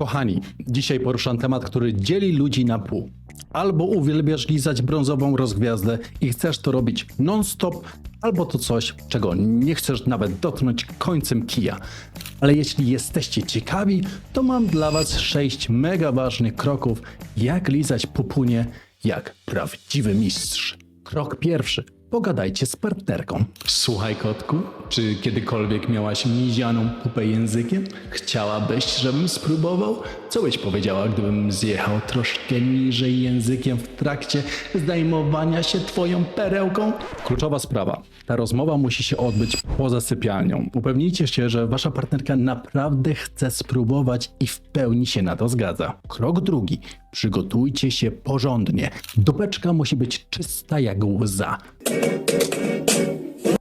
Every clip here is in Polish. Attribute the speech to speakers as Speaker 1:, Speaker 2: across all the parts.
Speaker 1: Kochani, dzisiaj poruszam temat, który dzieli ludzi na pół. Albo uwielbiasz lizać brązową rozgwiazdę i chcesz to robić non-stop, albo to coś, czego nie chcesz nawet dotknąć końcem kija. Ale jeśli jesteście ciekawi, to mam dla Was sześć mega ważnych kroków, jak lizać pupunie jak prawdziwy mistrz. Krok pierwszy. Pogadajcie z partnerką. Słuchaj, kotku, czy kiedykolwiek miałaś mizianą pupę językiem? Chciałabyś, żebym spróbował? Co byś powiedziała, gdybym zjechał troszkę niżej językiem w trakcie zdejmowania się twoją perełką? Kluczowa sprawa. Ta rozmowa musi się odbyć poza sypialnią. Upewnijcie się, że wasza partnerka naprawdę chce spróbować i w pełni się na to zgadza. Krok drugi. Przygotujcie się porządnie. Dupeczka musi być czysta jak łza.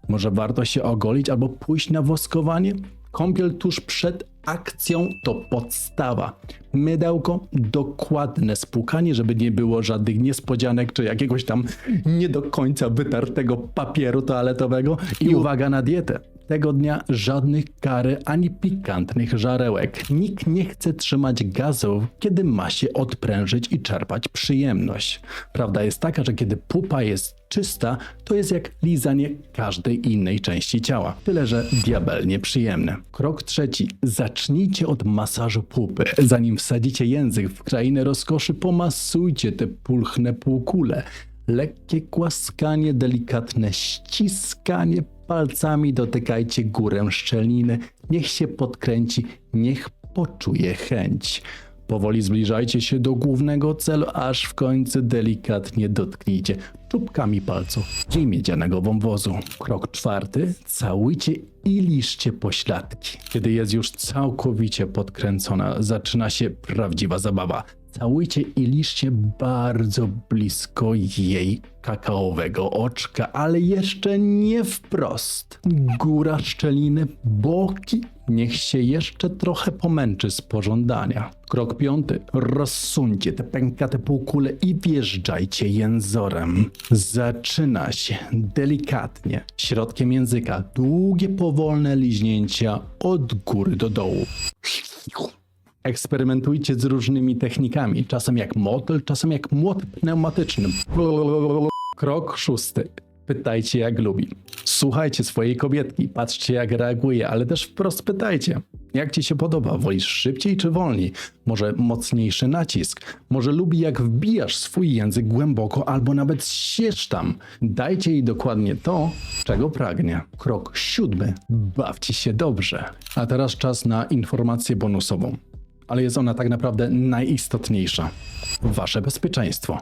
Speaker 1: Może warto się ogolić albo pójść na woskowanie? Kąpiel tuż przed akcją to podstawa. Mydełko, dokładne spłukanie, żeby nie było żadnych niespodzianek czy jakiegoś tam nie do końca wytartego papieru toaletowego. I uwaga na dietę. Tego dnia żadnych kary ani pikantnych żarełek. Nikt nie chce trzymać gazów, kiedy ma się odprężyć i czerpać przyjemność. Prawda jest taka, że kiedy pupa jest czysta, to jest jak lizanie każdej innej części ciała. Tyle, że diabelnie przyjemne. Krok trzeci. Zacznijcie od masażu pupy. Zanim wsadzicie język w krainę rozkoszy, pomasujcie te pulchne półkule. Lekkie głaskanie, delikatne ściskanie palcami dotykajcie górę szczeliny. Niech się podkręci, niech poczuje chęć. Powoli zbliżajcie się do głównego celu, aż w końcu delikatnie dotknijcie czubkami palców jej miedzianego wąwozu. Krok czwarty. Całujcie i liszcie pośladki. Kiedy jest już całkowicie podkręcona, zaczyna się prawdziwa zabawa. Całujcie i liszcie bardzo blisko jej kakaowego oczka, ale jeszcze nie wprost. Góra szczeliny, boki, niech się jeszcze trochę pomęczy z pożądania. Krok piąty. Rozsuńcie te pękate półkule i wjeżdżajcie jęzorem. Zaczyna się delikatnie, środkiem języka, długie, powolne liźnięcia od góry do dołu. Eksperymentujcie z różnymi technikami, czasem jak motyl, czasem jak młot pneumatyczny. Krok szósty. Pytajcie jak lubi. Słuchajcie swojej kobietki, patrzcie jak reaguje, ale też wprost pytajcie. Jak ci się podoba? Wolisz szybciej czy wolniej? Może mocniejszy nacisk? Może lubi jak wbijasz swój język głęboko albo nawet siesz tam? Dajcie jej dokładnie to, czego pragnie. Krok siódmy. Bawcie się dobrze. A teraz czas na informację bonusową ale jest ona tak naprawdę najistotniejsza. Wasze bezpieczeństwo.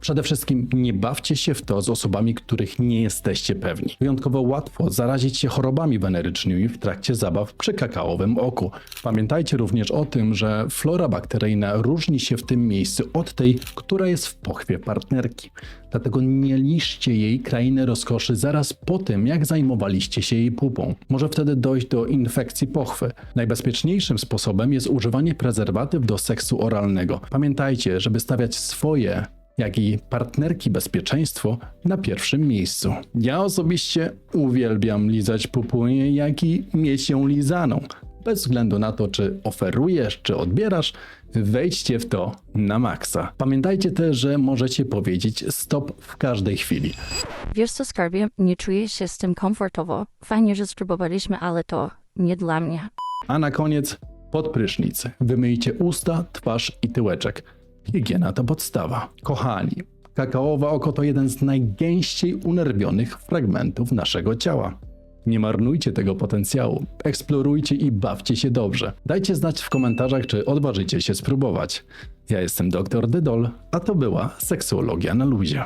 Speaker 1: Przede wszystkim nie bawcie się w to z osobami, których nie jesteście pewni. Wyjątkowo łatwo zarazić się chorobami wenerycznymi w trakcie zabaw przy kakaowym oku. Pamiętajcie również o tym, że flora bakteryjna różni się w tym miejscu od tej, która jest w pochwie partnerki. Dlatego nie liszcie jej krainy rozkoszy zaraz po tym, jak zajmowaliście się jej pupą. Może wtedy dojść do infekcji pochwy. Najbezpieczniejszym sposobem jest używanie prezerwatyw do seksu oralnego. Pamiętajcie, żeby stawiać swoje jak i partnerki bezpieczeństwo na pierwszym miejscu. Ja osobiście uwielbiam lizać pupunie, jak i mieć ją lizaną. Bez względu na to, czy oferujesz, czy odbierasz, wejdźcie w to na maksa. Pamiętajcie też, że możecie powiedzieć stop w każdej chwili.
Speaker 2: Wiesz co, skarbie, nie czuję się z tym komfortowo. Fajnie, że spróbowaliśmy, ale to nie dla mnie.
Speaker 1: A na koniec podprysznic. Wymyjcie usta, twarz i tyłeczek. Higiena to podstawa. Kochani, kakaowe oko to jeden z najgęściej unerwionych fragmentów naszego ciała. Nie marnujcie tego potencjału. Eksplorujcie i bawcie się dobrze. Dajcie znać w komentarzach, czy odważycie się spróbować. Ja jestem dr Dydol, a to była seksuologia na luzie.